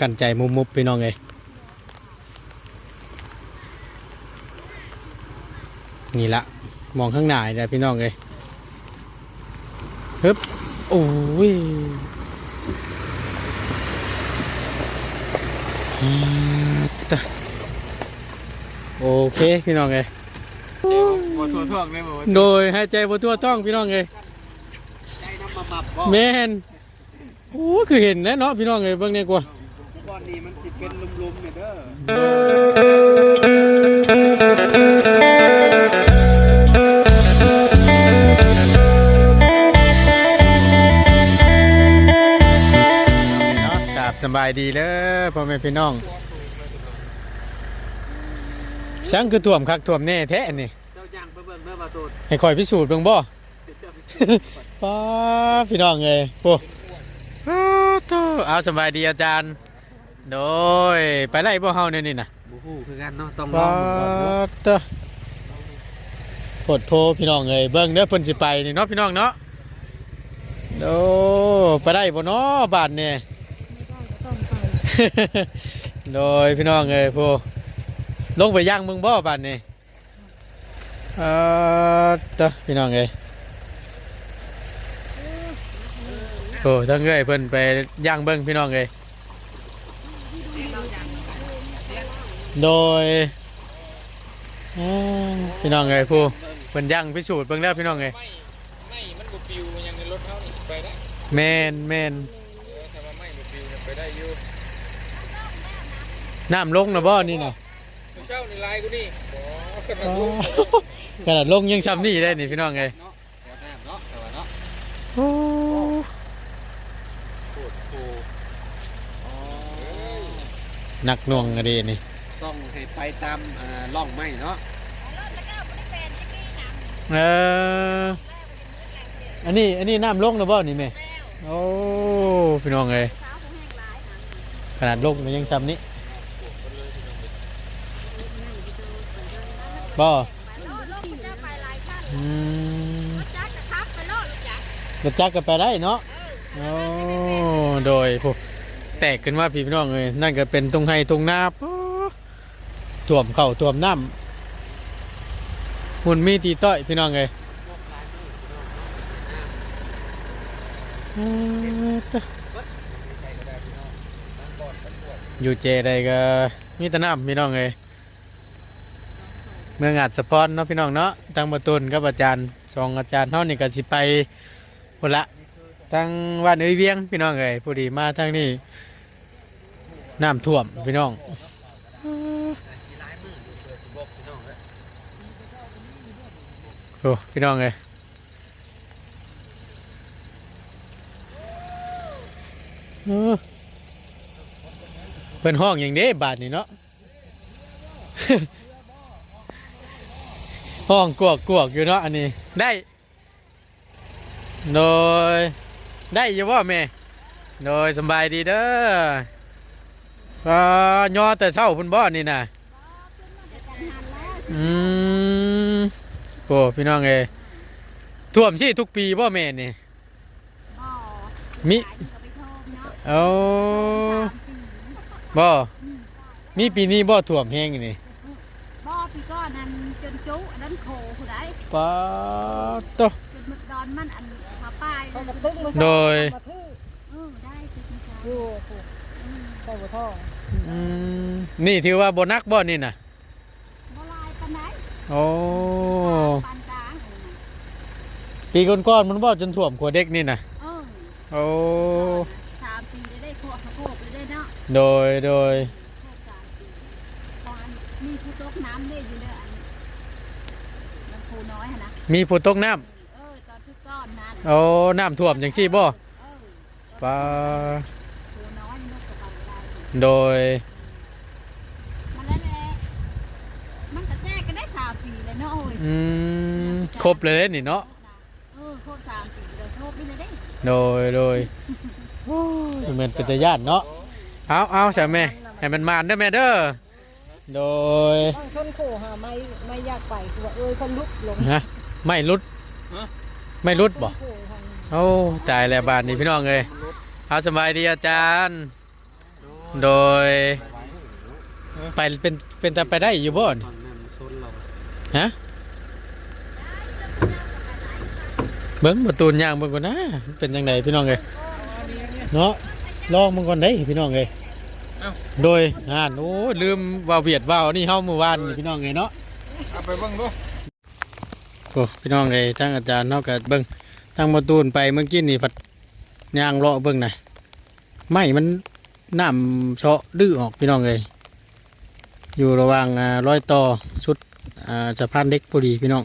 กันใจมุมมุบพี่น้องเอ้ยนี่ละมองข้างหน้าเลยพี่น้องเอ้ยฮึบโอ้ยอ่าตะโอเคพี่น้องเอ้ยบ่ทั่วท่วงเลยบ่โดยหายใจบทั่วต้องพี่น้องเอ้ยใจน้ำมาหมับบ่แม่นโอ้คือเห็นนะเนาะพี่น้องเอ้ยเบิ่งเนี่ยกว่าบ่ อนนี้มันสิเป็นลุมๆเนี่ยเด้อเนาะกราบสำบายดีเด้อพ่อแม่พี่น้องสังคือท่วมคักท่วมแน่แท้อันนี่เจ้าย่างไปเบิ่งเด้อบ่ตูดให้คอยพิสูจน์เบิ่งบ่เจ้าไปป้าพี่น้องเอ้ยปูอ้าวโธ่เอาสำบายดีอาจารย์ โดยไปไล่บ่เฮาเนี่ยนี่น่ะบ่ฮู้คือกันเนาะต้องลป้าองก่อนเนาะโธ่ปวดโพพี่น้องเอ้ยเบิ่งเด้อเพิ่นสิไปนี่เนาะพี่น้องเนาะโอ้ไปได้บ่เนาะบ้านเนี่ยโดยพี่น้องเอ้ยผู้ลงไปย่างมึงบ่บ้านนี่เออเตอพี่น้องเอ้ยโอ้ทั้งเอ้ยเพิ่นไปย่างเบิ่งพี่น้องเอ้ย โดยอ่าพี่น้องเอ้ยผู้เพิ่นย่างพิสูจน์เบิ่งแล้วพี่น้องเอ้ยไม่ไม่มันบ่ปิวยังในรถเฮานี่ไปได้แม่นแม่นเออถ้าว่าไม่บ่ปิวเนี่ยไปได้อยู่น้ำลงนะบ่นี่น่ะผู้เช่านี่ลายกูนี่บ่ขนาอ๋ดอลูกขนาดลงยังซ้ำนี่ได้นี่พี่น้องเอ้ยเนาะเดี๋ยวน้ำเนาะแต่ว่าเนาะโอ้โคตรโคอ๋อหนักหน่วงอะดีนี่ต้องให้ ไปตามอ่องไม้เนาะเอออันนี้อันนี้น้ำลงนะบ่นี่แม่โอ้พี่น้องเอ้ยขนาดลงมันยังซ้ำนี่บ่อืมรถจักรก็ไปได้เนาะโอ้โดยพวกแตกขึ้นมาพี่น้องเลยนั่นก็เป็นตรงไห้ตรงนาป ท่วมเข่าท่วมน้ำหุ่นมีตีต้อยพี่น้องเลยอยู่เจใดก็มีแต่น้ำพี่น้องเลยเมืองอาจสะพอนเนาะพี่น้องเนาะตั้งประตุนกับอาจารย์สองอาจารย์เท่านี่ก็สิไปพุ่นละตั้งวันเอ้ยเวียงพี่น้องเลยพอดีมาทางนี้น้ำท่วมพี่น้อง โอ้พี่น้องเลยเป็นห้องอย่างนี้บาทนี่เนาะห้องกวกกวกอยู่เนาะอันนี้ได้โดยได้อยู่ว่าแม่โดยสบายดีเด้อก็ย่อแต่เช้าพุ่นบ่อนี่นะอืม โอ้พี่น้องเอยท่วมสิทุกปีบ่แม่นนี่มิเอาบ่มีปีนี้บ่ท่วมแห้งนี่บ่พี่ก้อนนั้นจนจุอันนั้นโคผู้ใดปาโตจนมึกดอนมันอันมาป้ายเขากระตึกมาโดยมาทื่อเออได้คือคุณชายอยู่ปุ๊บใส่หัวท่ออืมนี่ถือว่าบ่นักบ่นี่น่ะ บ่ลายปานไหน โอ้ปานกลางเออปีก่อนๆมันบ่จนท่วมขัวเด็กนี่น่ะเออโอ้สามปีได้ได้โคขะโคกได้เนาะโดยโดยโคกสามปีตอนมีผู้ตกน้ำได้อยู่เด้ออันมันผู้น้อยหั่นนะมีผู้ตกน้ำเออตอนทุกก้อนนั้นโอ้น้ำท่วมจังซี่บ่เออปาผู้น้อยมันก็ไปได้ โดย มันแล้วแหละมันก็แจ้กันได้สาม ปีเลยเนาะโอ้ยอืมครบเลยเด้นี่เนาะเออครบสามปีเลยครบนี่เลยเด้โดยโดยเหมือนเป็นตาญาติเนาะเอาเอาใช่ไหมให้มันมานเด้อแม่เด้อโดยต้องชนโคหาไม่ไม่อยากไปคือว่าเอ้ยคนลุกลงฮะไม่รุดไม่รุดบ่ชนโคทางโอ้ตายแล้วบาทนี่พี่น้องเอ้ยเอาสบายดีอาจารย์โดโดย ไปเป็นเป็นแต่ไปได้อยู่บ่นฝั่งนั้นโซนเรา ฮะเบิ้งประตูนย่างเบิ้งก่อนนะมันเป็นยังไงพี่น้องเอ้ยเนาะลองมึงก่อนได้พี่น้องเอ้ยโดยงานโอ้ยลืมว่าวเวียดว่าวนี่เฮาเมื่อวานนี่พี่น้องเอ้ยเนาะเอาไปเบิ่งดูโอ้พี่น้องเอ้ยทางอาจารย์เนาะก็เบิ้งทางประตูนไปเมื่อกี้นี่พัดย่างเลาะเบิ้งน่ะไม่มันน้ำเชาะดื้อออกพี่น้องเอ้ยอยู่ระหว่างอ่าร้อยต่อชุดอ่า สะพานเล็กพอดีพี่น้อง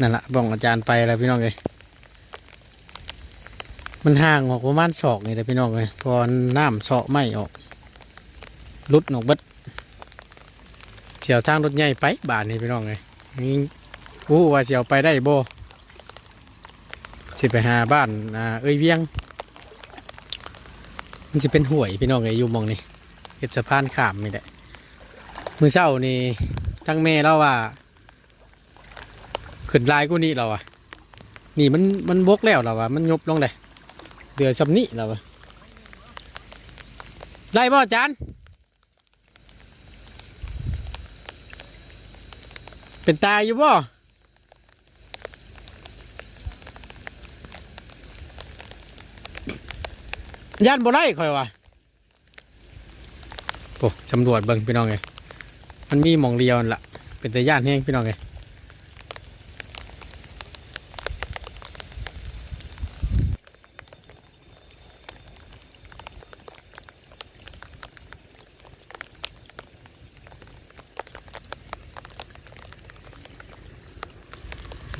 นั่นแหละบ้องอาจารย์ไปแล้วพี่น้องเอ้ยมันห่างออกประมาณศอกนี่แหละพี่น้องเอ้ยพอน้ำเชาะไม่ออกรุดออกเบิดเสียวทางรถใหญ่ไปบานนี่พี่น้องเอ้ยนี่อู้ว่าเสียวไปได้โบสิไปหาบ้านอ่าเอ้ยเวียง มันจะเป็นห่วยพี่น้องไอ้อยู่มองนี่เฮ็ดสะพานข้ามนี่แหละมือเช้านี่ ทั้งแม่เราว่าขึ้นลายกูนี่เราอะ นี่มันมันบกแล้วเราอะมันยบลงเลยเดือดสำนี้เราอะไล่บ่อจานเป็นตายอยู่บ่ย่านบ่ไล่คอยว่ะโอ้สำรวจเบิ่งพี่น้องไง มันมีหมองเดียวนั่นละเป็นแต่ย่านแห้งพี่น้องไง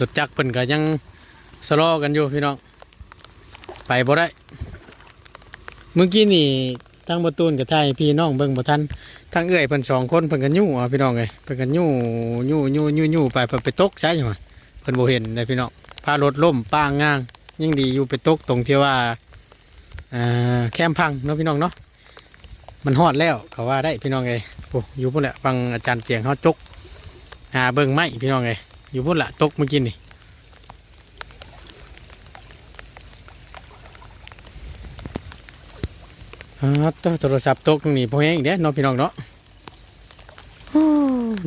รถจักรเพิ่นก็ยังสลอกันอยู่พี่น้อง ไปบ่ได้ เมื่อกี้นี่ ทั้งประตูนกับไทยพี่น้องเบิ่งบ่ทันทั้งเอื้อยเพิ่นสองคนเพิ่นกันยู่อะพี่น้องเอ้ยเพิ่นกันยู่ยู่ยู่ยู่ยู่ไปเพิ่นไปตกใช่ไหมเพิ่นบ่เห็นเลยพี่น้องพารถล่มป้างง้างยังดีอยู่ไปตกตรงที่ว่าอ่าแคมพังเนาะพี่น้องเนาะมันฮอดแล้วเขาว่าได้พี่น้องเอ้ยโอ้อยู่พุ่นแหละฟังอาจารย์เตียงเขาจกหาเบิ่งไม้พี่น้องเอ้ยอยู่พุ่นละตกเมื่อกี้นี่ อ่าตัวโทรศัพท์ตกนี้พอแห้งอีกเด้เน้องพี่น้องเนาะ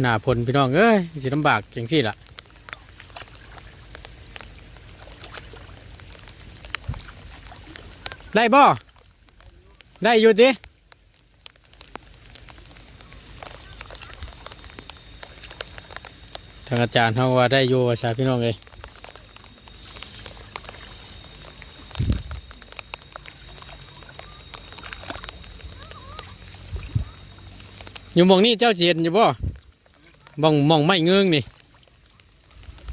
หน้าพลพี่น้องเอ้ยสิลำบากจังสี่ล่ะได้บ่ได้อยู่ดิทางอาจารย์เขาว่าได้อยู่ว่าชาพี่น้องเอ้ย อยู่หมองนี้เจ้าเจียนอยู่บ่มองมองไม่เงื้องนี่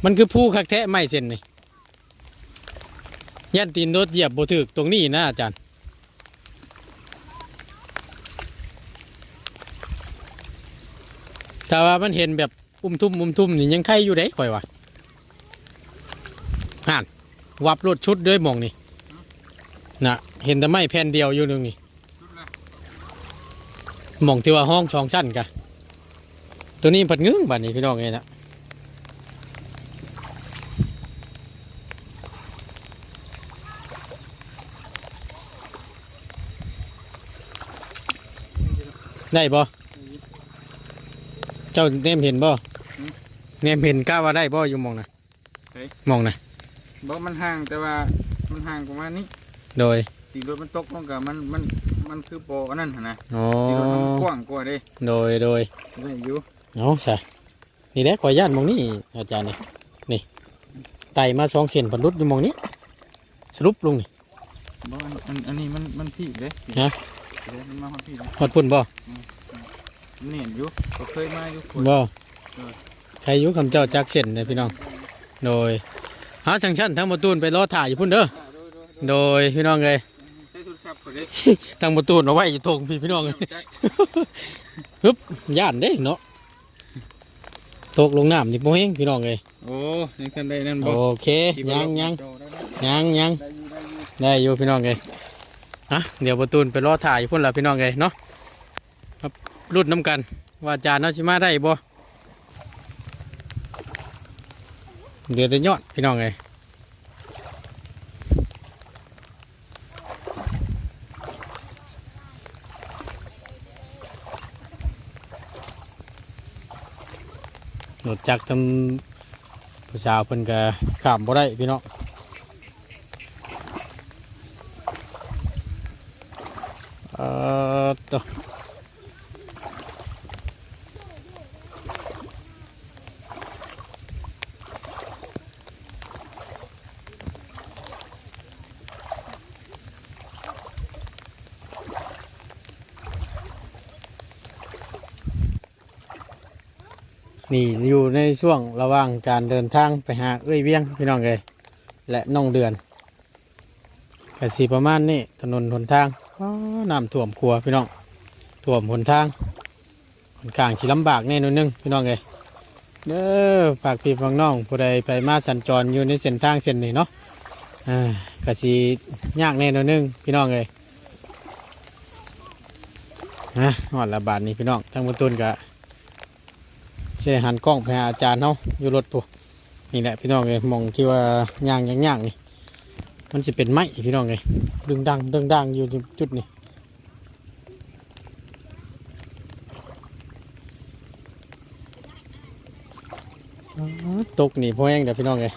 มันคือผู้คักแท้ไม่เส้นนี่ยันตีนรถเหยียบบ่ถึกตรงนี้นะอาจารย์ถ้าว่ามันเห็นแบบอุ้มทุ่มอุ้มทุ่มนี่ยังไข่อยู่เด้ข่อยว่าห่านวับรถชุดด้วยมองนี่นะเห็นแต่ไม่แผ่นเดียวอยู่ตรงนี้ หมองที่ว่าห้องสองชั้นกะตัวนี้ผัดงึ้งบ้านนี้พี่น้องเองนะได้บ่เจ้าเนมเห็นบ่เนมเห็นกล้าว่าได้บ่อยู่หมองนะหมองนะบ่มันห่างแต่ว่ามันห่างประมาณนี้ โดยตีรถมันตกลงกับมันมัน มันคือโปอันนั้นหั่นนะอ๋อตีรถมันกว้างกว่าเด้โดยโดยได้อยู่เอาใส่นี่แหละขออนุญาตหมองนี้อาจารย์นี่นี่ไต่มาสองเส้นบรรลุอยู่หมองนี้ สรุปลงนี่ บ่อันอันอันนี้มันมันพี่เด้ฮะ เด้มันมาฮอดพี่เด้หอดปุ่นบ่มันเห็นอยู่ก็เคยมาอยู่คน บ่เออ ใครอยุคำเจ้าจักเส้นเลยพี่น้องโดยหาสังชันทั้งประตูนไปรอถ่ายอยู่พุ่นเด้อโดยพี่น้องเลย ใช้โทรศัพท์ก็ได้ทั้งประตูนเอาไว้อยู่ตรงพี่พี่น้องเลยจักฮึบย่านเด้เนาะตกลงน้ำนี่โมเฮงพี่น้องเลยโอ้ยังทันได้นั่นบ่โอเคที่บ่ยังยังโดได้ไหมยังยังได้อยู่ได้อยู่ได้อยู่พี่น้องเลยฮะเดี๋ยวประตูนไปรอถ่ายอยู่พุ่นละพี่น้องเลยเนาะครับรุดน้ำกัน ว่าอาจารย์เนาะชิมาได้บ่เดี๋ยวจะยอดพี่น้องเลย หนดจักทำผู้สาวเพิ่นก็ขามบ่ได้พี่น้องเอ่อตัวนี่อยู่ใน ช่วงระหว่างการเดินทางไปหาเอ้ยเวียงพี่น้องเลยและน้องเดือนกสีประมาณนี้ถนนหนทางน้ำท่วมครัวพี่น้องท่วมหนทางคนข้างสิลำบากแน่นอนนึงพี่น้องเลยเด้อฝากพี่ฟังน้องผู้ใดไปมาสัญจรอยู่ในเส้นทางเส้นนี้เนาะกสียากแน่นอนนึงพี่น้องเลยฮะหอดละบาทนี้พี่น้องทั้งบนต้นกะ ใช่หันกล้องไปหาอาจารย์เขาอยู่รถปุ๊นี่แหละพี่น้องเลยมองที่ว่าย่างย่างย่างนี่มันจะเป็นไม้พี่น้องเลยดึงดังดึงดังอยู่ที่จุดนี้ตกนี่พ่อแห้งเดี๋ยวพี่น้องเลย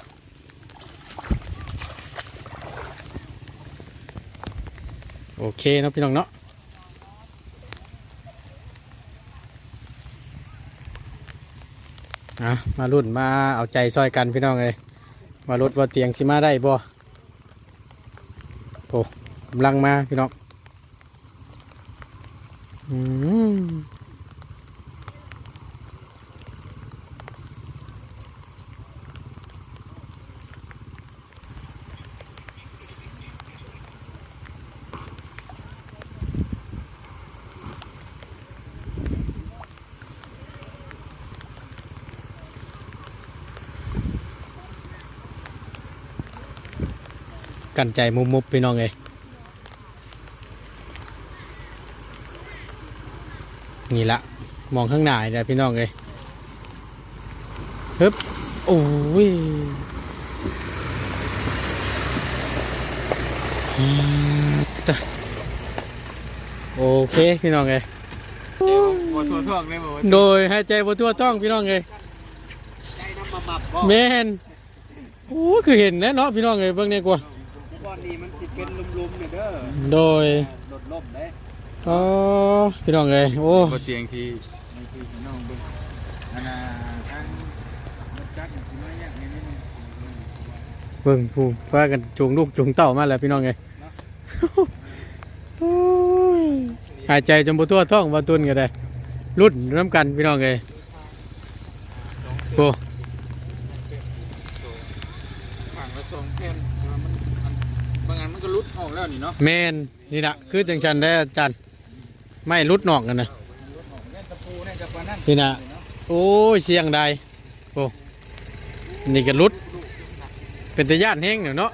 โอเคเนาะพี่น้องเนาะ อะมารุ่นมาเอาใจซอยกันพี่น้องเลยมารถว่าเตียงสิมาได้บ่โอ้กำลังมาพี่น้องอืม กันใจมุมมุบพี่น้องเลยนี่ละมองข้างหน้าเลยพี่น้องเลยฮึบโอ้ยอืมตะโอเคพี่น้องเลยเดี๋ยวบ่ทั่วท้องเลยบ่ว่าโดยให้ใจบทั่วต้องพี่น้องเลยใจน้ำมามับบ่แม่นโอ้คือเห็นแน่เนาะพี่น้องเลยเบิ่งเนี่ยกว่าบ่อนนี้มันสิ เป็นลุมๆเนี่ยเด้อโดยรถล่มเด้อ๋อพี่น้องเลยโอ้บ่เตียงที่นี่คือพี่น้องเบิ่งอันน่ะทางรถจักรนี่สิมาอย่างนี้นี่เบิ่งผู้พากันจูงลูกจูงเต้ามาแล้วพี่น้องไงโอ้ยหายใจจนบ่ทั่วท้องบ่ตุนก็ได้รุ่นน้ำกันพี่น้องไงโอ้ ฝั่งละสองแผ่นแต่ว่ามันมันบางอันมันก็หลุดออก แล้วนี่เนาะแมนนี่ละคือจังชันได้อาจารย์ไม่รุดนอกกันนะหลุดออกแม่นตะปูเนี่ยจะปานนั้นนี่นะโอ้ยเสียงใดโอ้นี่ก็รุด เป็นตะย่านแห้งเนาะ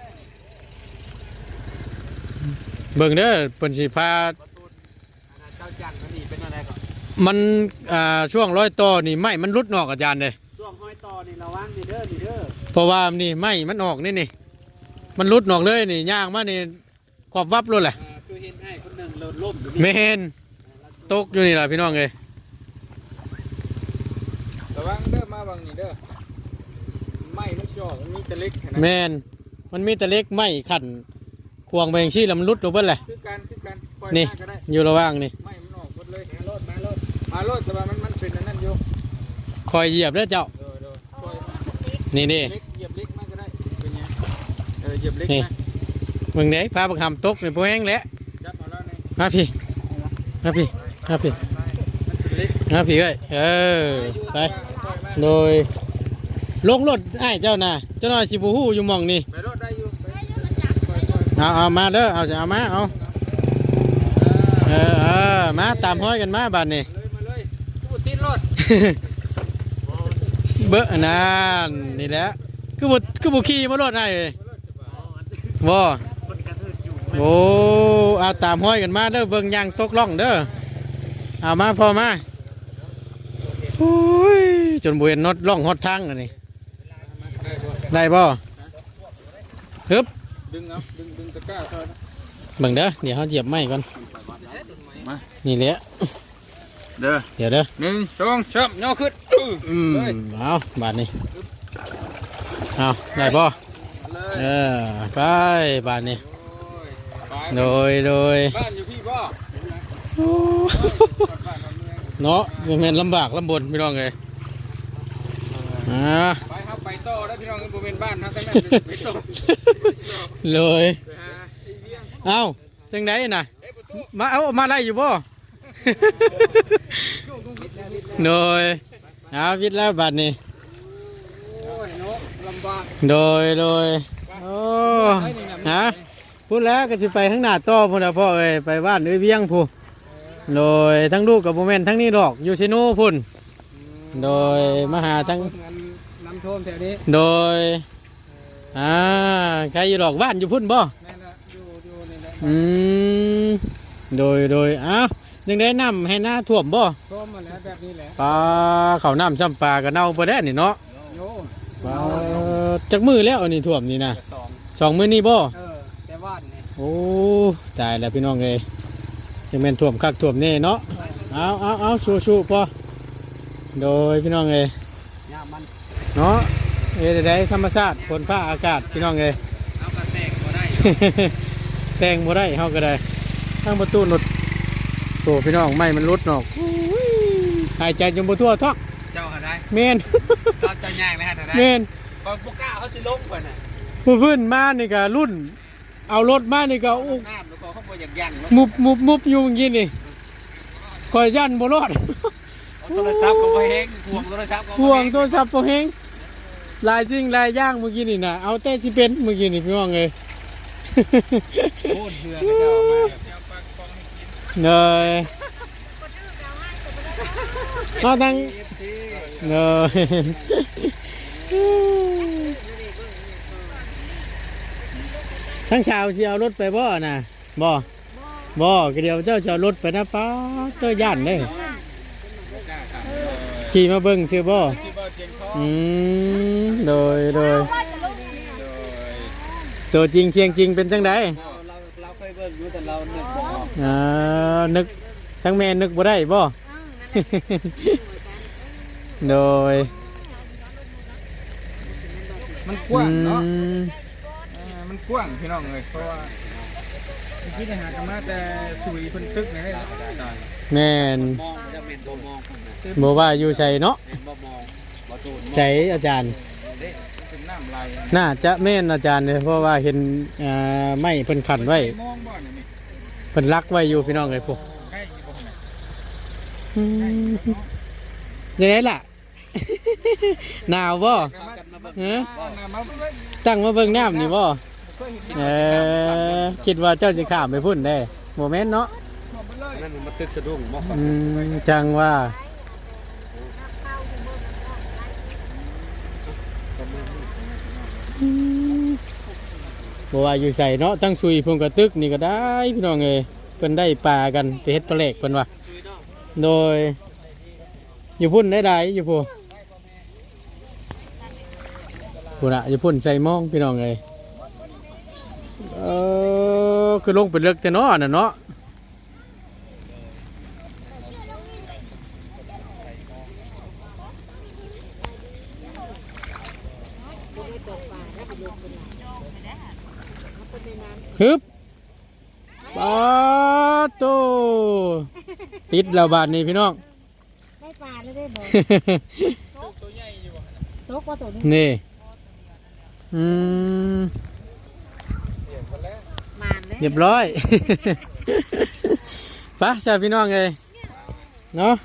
เบิ่งเด้อเพิ่นสิพาอันนั้นเจ้าจันทร์มันนี่เป็นอะไรก่อนมันอ่าช่วงร้อยต่อนี่ไม่มันรุดนอกอาจารย์เลยช่วงห้อยต่อนี่ระวังนี่เด้อนี่เด้อเพราะว่านี่ไม่มันออกนี่นี่ มันรุดนอกเลยนี่ย่างมานี่ ขอบวับเลยแหละอ่าคือเห็นให้คนหนึ่งโลดล่มอยู่เมนี่นตกอยู่นี่แหละพี่น้องเลยระวังเด้อมาบางนี่เด้อไม่มันชอกมันมีแตะเล็กนะแมนมันมีแต่เล็กไม้ขันควงไปอย่างซี่แล้วมันรุดลงเบิ้ลเลย คือการคือการปล่อยนี่หน้าก็ได้อยู่ระหว่างนี่ไม่มันออกหมดเลยมาโลดมาโลดมาโลดแต่ว่ามันมันเป็นอันนั้นอยู่คอยเหยียบเด้อเจ้าเออเด้อปล่อยมานี่นี่ เล็กเหยียบเล็กมากก็ได้เป็นไงเออเหยียบเล็กนี่นะ มึงเด้พาบังคำตกนี่พวแห้งแล้วจับเอาแล้วนี่มาพี่มาพี่มาพี่มันเป็นเล็กมาพี่เอ้ยเออไปปล่อยมาโดยลงรถไอ้เจ้าน่ะเจ้าหน่อยสิบูฮู้อยู่หมองนี่ไปโลดได้อยู่ไปปล่อยปล่อยเอาเอามาเด้อเอาจะเอามาเอาเออเออมาตามห้อยกันมาบัดนี่เลยมาเลยพูดติดรถเบอะนานนี่แหละคือบุคือบุขี่มารถได้เลยบ่ โอ้เอาตามห้อยกันมาเด้อเบิ่งยางตกล่องเด้อเอามาพอมาโอ้ยจนบเห็นนดล่องฮอดทางอันนี้ได้บ่ฮึบดึงเอาดึงดึงตะกร้าเท่านั้นเบิ่งเด้อเดี๋ยวเขาเหยียบไม้ก่อนมานี่แหละเด้อเดี๋ยวเด้อหนึ่งสองสามย่อขึ้นอื้ออืมเลยเอาบาทนี้เอาได้บ่เลยเออไปบาทนี้ไป โดยโดยบ้านอยู่พี่พ่อบ้านเมืองเนาะยังแม่นลำบากลำบนพี่น้องเลยอ่าไปครับไปต่อได้พี่น้องกันบ่เป็นบ้านนะทั้งนั้นไปต่อเลยไปหาไอ้เวียงเอาจังไดน่ะเอ้ยประตูมาเอามาได้อยู่บ่โดยเอาวิทย์แล้วบัดนี้โอ้ยเนาะลำบากโดยโดยโอ้ฮะ พูดแล้วก็สิไปข้างหน้าต่อพุ่นน่ะพ่อเอ้ยไปบ้านเอ้ยเวียงพูโดยทั้งลูกกับโมเมนทั้งนี้ดอกอยู่ซิโน่พุ่น โดยมาหาทั้งน้ำท่วมแถวนี้ โดยอ่าใครอยู่ดอกบ้านอยู่พุ่นบ่แม่นละอยู่อยู่นี่แหละอืมโดยโดยอ้าวยังได้น้ำให้หน้าท่วมบ่ท่วมมาแล้วแบบนี้แหละปลาเขาวน้ำซ้ำปลาก็เน่าบ่ได้นี่เนาะโยปลาจักมือแล้วอันนี้ท่วมนี่นะกระสองสองมือนี่บ่ โอ้ตายแล้วพี่น้องเอ้ยยังเป็นท่วมคักท่วมแนี่เนาะเอาเอาเอาสู้สู้พอโดยพี่น้องเอ้ยยามันเนาะเอ้ยได้ธรรมชาติฝนฟ้าอากาศพี่น้องเอ้ยเอากระแตกก็ได้แต่งบ่ได้เฮาก็ได้ทั้งประตูหนุดโตพี่น้องไม่มันรุดเนาะหายใจจนบ่ทั่วท้องเจ้าหาได้แม่นเราจะย่างนะฮะหาได้แม่นบางพวกกล้าเขาจะลงก่อนน่ะผู้พื้นมานี่ก็รุ่น เอารถมานี่ก็อุ๊น้ำแล้วก็เขาบ่อยากย่างเนาะมุบมุบมุบอยู่เมื่อกี้นี่คอยยันบ่รอดเอาโทรศัพท์ก็บ่แห้งห่วงโทรศัพท์ก็บ่ห่วงแห้โทรศัพท์บ่แฮงหลายสิ่งหลายอย่างเมื่อกี้นี่น่ะเอาแต่สิเป็นเมื่อกี้นี่พี่น้องเอ้ยโคตรเบื่อเขาจะเอามาเดี๋ยวปากกองให้กินเนยเอาทั้ง FC เนย ทั้งสาวสิเอารถไปบ่น่ะบ่บ่ก็เดี๋ยวเจ้าสิเอารถไปนะป้าเจ้าย่านเด้กล้าครับขี่มาเบิ่งซื้อบ่ที่บ่เจียงทองอืมโดยโดยโดยตัวจริงเสียงจริงเป็นจังไดเราเราเคยเบิ่งอยู่แต่เรานึกบ่ออกอ่านึกทั้งแม่นึกบ่ได้บ่โดยมันกว้างเนาะอื มเออมันกว้างพี่น้องเลยเพราะว่าเมื่อกี้ได้หากันมาแต่สุยเพิ่นตึกนี่ให้ได้แม่นมองจะเป็นบ่มองคนน่ะบ่ว่าอยู่ไสเนาะเป็นบ่มองบ่ตูนไสอาจารย์เด้เป็นน้ำลายน่าจะแม่นอาจารย์เลยเพราะว่าเห็นอ่าไม้เพิ่นขันไว้มองบ่นี่นี่เพิ่นลักไว้อยู่พี่น้องเอ้ยพวกใกล้อยู่บ่น่ะอืมยังไงล่ะหนาวบ่กันมาเบิ่งเอ้อน้ำมาเบิ่งตั้งมาเบิ่งน้ำนี่บ่ เคยเห็นเออคิดว่าเจ้าสิข้ามไปพุ่นได้โมเมนต์เนาะนั่นมันตึกสะดุ้งบ่อืมจังว่าบ่ว่าอยู่ใส่เนาะตั้งซุยพุ่งกระตึกนี่ก็ได้พี่น้องเอ้ยเพิ่นได้ปลากันไปเฮ็ดปลาแหลกเพิ่นว่าโดย อยู่พุ่นได้ได้อยู่พุ่นพุ่นอะอยู่พุ่นใส่หมองพี่น้องเอ้ย เออคือลงไปเลิกแต่เนาะน่ะเนาะฮึบปาโตติดแล้วบาทนี้พี่น้อง ได้ปลาแล้วได้บ่ตัวใหญ่อยู่บ่ตกว่าตัวนี้นี่ อืมมาน เลยเรียบร้อยไปะชาวพี่น้องเลยเนาะ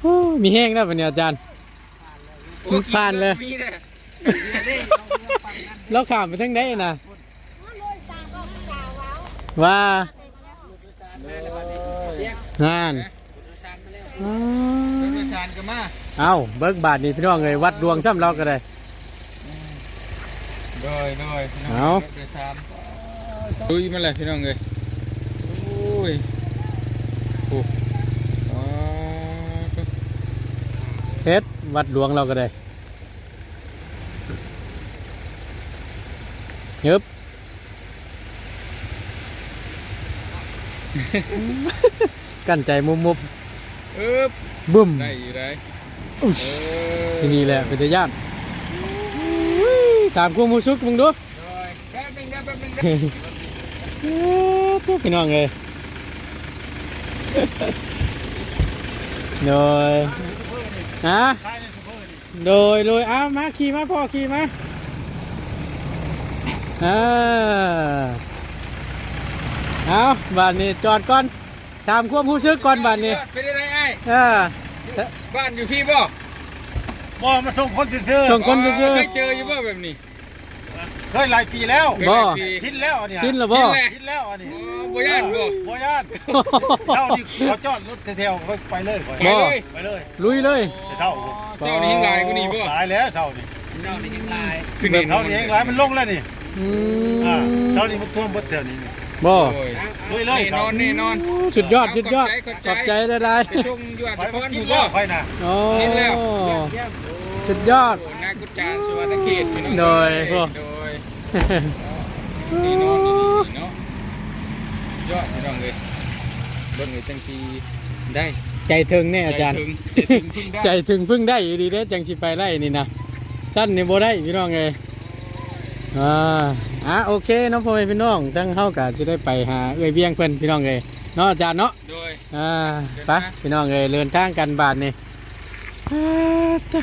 โอ้มีแห้งแล้ววันนี้อาจารย์ผ่านเลยมีด้เราข้ามไปทั้งไหนนะว่างานอ๋อเรือชานก็มาเอาเบิกบาทนี่พี่น้องเลยวัดดวงซ้ำเราก็ได้โดยโดยพี่น้องเอาเรื อชานดุยมาเลยพี่น้องเลยโอ้ยโอ้อ๋อเฮ็ดวัดดวงเราก็ได้ยึบกั้นใจมุบมุบเอ๊บบึ้มได้อยู่ได้อุ๊ยเออที่นี่แหละเป็นตาย่านถามความรู้สึกมึงดูแป๊บนึงนะแป๊บนึงนะเอ้อตัว พี่น้องเลยโดยฮะโดยโดยอ้าวมาขี่มาพ่อขี่มาอ่าเอาบ้านนี้จอดก่อนถามความรู้สึกก่อนบ้านนี้เป็นอะไรไอ้เออบ้านอยู่พี่บ่บ่มาส่งคนซื่อส่งคนซื่อเคยเจออยู่บ่แบบนี้ๆ เคยหลายปีแล้วบ่ ชินแล้วอันเนี้ยสิ้นแล้วบ่สิ้นแล้วชินแล้วอันนี้อ๋อบ่ย่านบ่บ่ย่านเท่าที่เขาจอดรถแถวๆเขาไปเลยก่อนไปเลยไปเลย ลุยเลย เท่า เจ้านี่หิ้งลายกูนี่บ่หลายแล้วเท่านี้ขึ้นเห็นเท่านี้เองหลายมันลงแล้วนี่อือ่ามเท่านี้มันท่วมหมดแถวนี้นี่ บ่โอ้ยลุยเลย แน่นอนแน่นอน สุดยอดสุดยอดขอบใจขอบใจ ได้ไรไปชมอยู่อัตไปพมารกิถูนกแล้บ่วไปนะโอ้กินแล้ว สุดยอด โอ้นายกุจารสวัสดิ์เขตพี่น้องโดยพวก โดย นี่นอนนี่เนาะยอดพี่น้องเลยเบิ่งเลยจังทีได้ใจถึงเนี่ยอาจารย์ ใจถึงพึ่งได้ใจถึงพึ่งได้ดีเด้จังสิไปไล่นี่นะสั้นนี่บ่ได้พี่น้องเอ้ยอ่าอะโอเคน้องพ่อแม่พี่น้องทั้งเฮากะสิได้ไปหาเอ้ยเวียงเพิ่นพี่น้องเอ้ยเนาะอาจารย์เนาะโดยอ่าไปพี่น้องเอ้ยเดินทางกันบาทนี่อ่าตะ